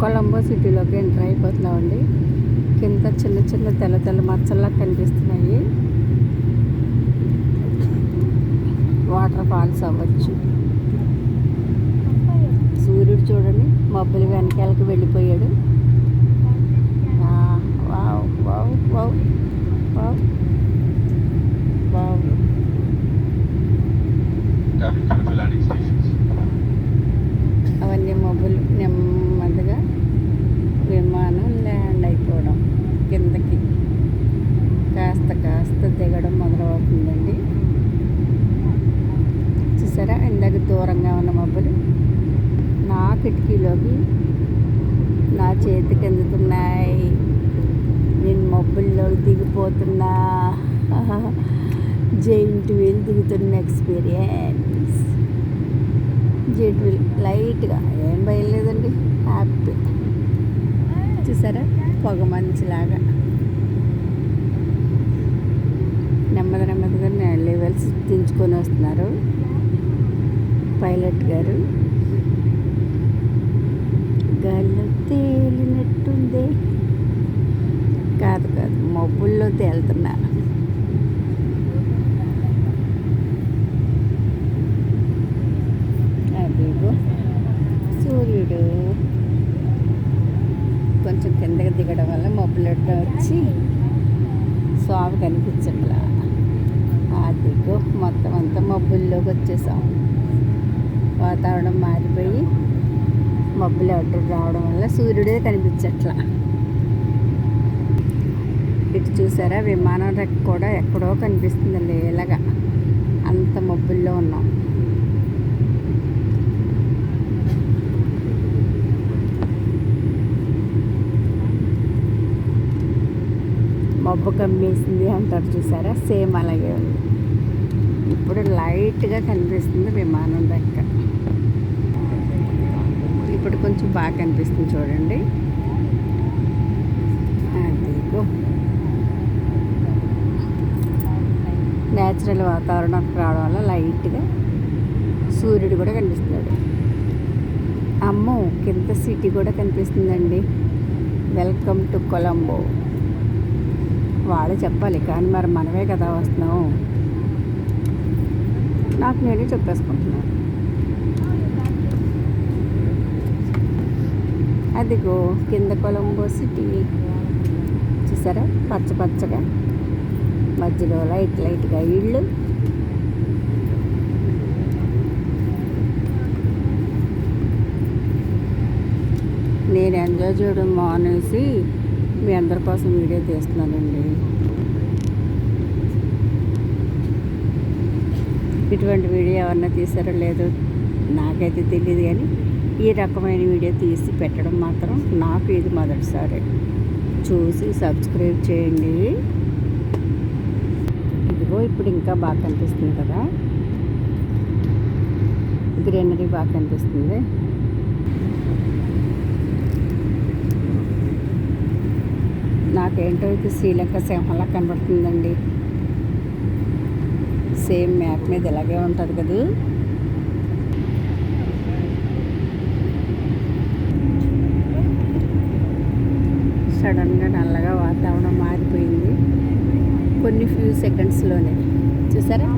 Colombo సిటీలోకి enter అయిపోతున్నామండి. కింద చిన్న చిన్న తెల్ల తెల్ల మచ్చల్లా కనిపిస్తున్నాయి. వాటర్ ఫాల్స్ అవ్వచ్చు. సూర్యుడు చూడండి మబ్బులు వెనకాలకి వెళ్ళిపోయాడు. కిటికీలోకి నా చేతికి అందుతున్నాయి నేను మబ్బుల్లో దిగిపోతున్నా. జైంట్ వీల్ దిగుతున్న ఎక్స్పీరియన్స్. జైంట్ వీల్ లైట్గా ఏం బయలేదండి హ్యాపీ. చూసారా? పొగ మంచులాగా. నెమ్మది నెమ్మదిగా లెవెల్స్ దించుకొని వస్తున్నారు. పైలట్ గారు గాల్లో తేలినట్టుంది కాదు కాదు మబ్బుల్లో తేలుతున్నా. అదిగో. సూర్యుడు కొంచెం కిందకి దిగడం వల్ల మబ్బులడ్డ వచ్చి స్వామి కనిపించట్లా. అదిగో మొత్తం అంతా మబ్బుల్లోకి వచ్చేసాం. వాతావరణం మారిపోయి మబ్బులు అడ్డు రావడం వల్ల సూర్యుడే కనిపించట్లా. ఇటు చూసారా? విమానం రెక్క కూడా ఎక్కడో కనిపిస్తుంది లేలగా అంత మబ్బుల్లో ఉన్నాం. మబ్బు కమ్మేసింది అంటారు చూసారా? సేమ్ అలాగే ఉంది. ఇప్పుడు లైట్గా కనిపిస్తుంది విమానం రెక్క ఇప్పుడు కొంచెం బాగా కనిపిస్తుంది చూడండి. అదిగో. న్యాచురల్ వాతావరణం రావడం వల్ల లైట్గా సూర్యుడు కూడా కనిపిస్తున్నాడు. అమ్మో! కింద సిటీ కూడా కనిపిస్తుందండి. Welcome to Colombo. వాళ్ళు చెప్పాలి కానీ మరి మనమే కదా వస్తున్నాం. నాకు నేనే చెప్పేసుకుంటున్నాను. అదిగో కింద కొలంబో సిటీ. చూసారా? పచ్చ పచ్చగా. మధ్యలో లైట్ లైట్గా ఇళ్ళు. నేను ఎంజాయ్ చేయడం మానేసి మీ అందరి కోసం వీడియో తీస్తున్నానండి. ఇటువంటి వీడియో ఎవరన్నా తీసారో లేదో నాకైతే తెలియదు కానీ ఈ రకమైన వీడియో తీసి పెట్టడం మాత్రం నాకు ఇది మొదటిసారి. చూసి సబ్స్క్రైబ్ చేయండి. ఇప్పుడు ఇంకా బాగా కనిపిస్తుంది కదా. గ్రీనరీ బాగా కనిపిస్తుంది. నాకేంటో ఇది శ్రీలంక సింహంలా కనబడుతుందండి. సేమ్ మ్యాప్ మీద ఇలాగే ఉంటుంది కదా. సడన్గా నల్లగా వాతావరణం మారిపోయింది. కొన్ని ఫ్యూ సెకండ్స్లోనే చూసారా?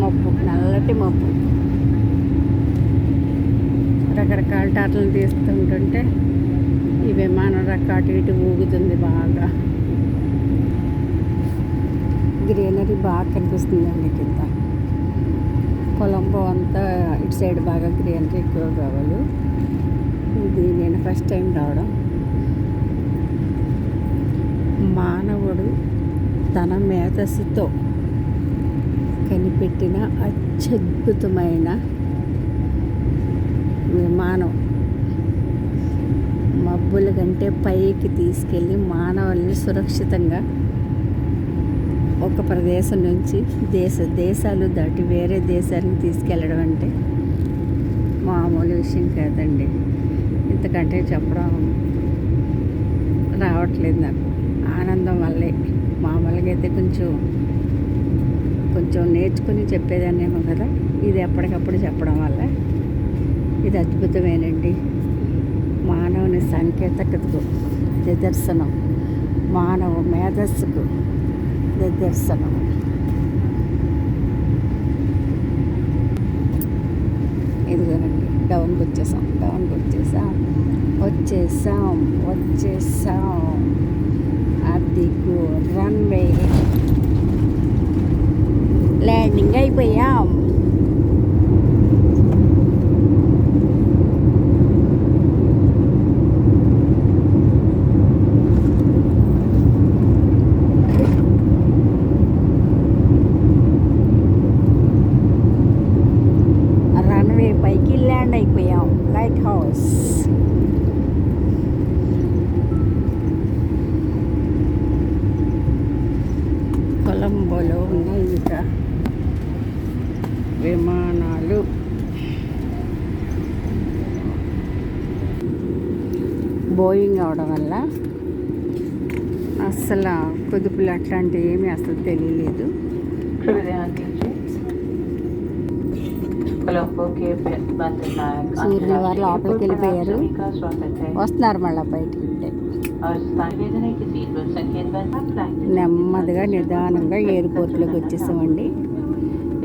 మబ్బు నల్లటి మబ్బు. రకరకాల టాటలు తీస్తుంటుంటే ఈ విమానం రక్క అటు ఇటు ఊగుతుంది బాగా. గ్రీనరీ బాగా కనిపిస్తుందండి కింద. కొలంబో అంతా ఇటు సైడ్ బాగా గ్రీనరీ ఎక్కువ కావాలి. ఇది నేను ఫస్ట్ టైం రావడం. మానవుడు తన మేధస్సుతో కనిపెట్టిన అత్యద్భుతమైన విమానం. మబ్బుల కంటే పైకి తీసుకెళ్ళి మానవుల్ని సురక్షితంగా ఒక ప్రదేశం నుంచి దేశ దేశాలు దాటి వేరే దేశానికి తీసుకెళ్ళడం అంటే మామూలు విషయం కాదండి. ఇంతకంటే చెప్పడం రావట్లేదు నాకు. ఆనందం వల్లే. మామూలుగా అయితే కొంచెం కొంచెం నేర్చుకుని చెప్పేదాన్నేమో కదా. ఇది ఎప్పటికప్పుడు చెప్పడం వల్ల. ఇది అద్భుతమేనండి. మానవుని సాంకేతికతకు నిదర్శనం. మానవ మేధస్సుకు నిదర్శనం. ఇదిగోనండి డౌన్కి వచ్చేసాం డౌన్కి వచ్చేసాం వచ్చేసాం వచ్చేసాం. ati của răn bề lè những gây bề không? Runway by Gilland Lighthouse. విమానాలు బోయింగ్ అవడం వల్ల అస్సలు కుదుపులు అట్లాంటివి ఏమీ అసలు తెలియలేదు. సూర్యుని వారు లోపలికి వెళ్ళిపోయారు. వస్తున్నారు మళ్ళీ బయటికి నెమ్మదిగా నిదానంగా ఎయిర్పోర్ట్లోకి వచ్చేసామండి.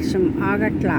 వర్షం ఆగట్లా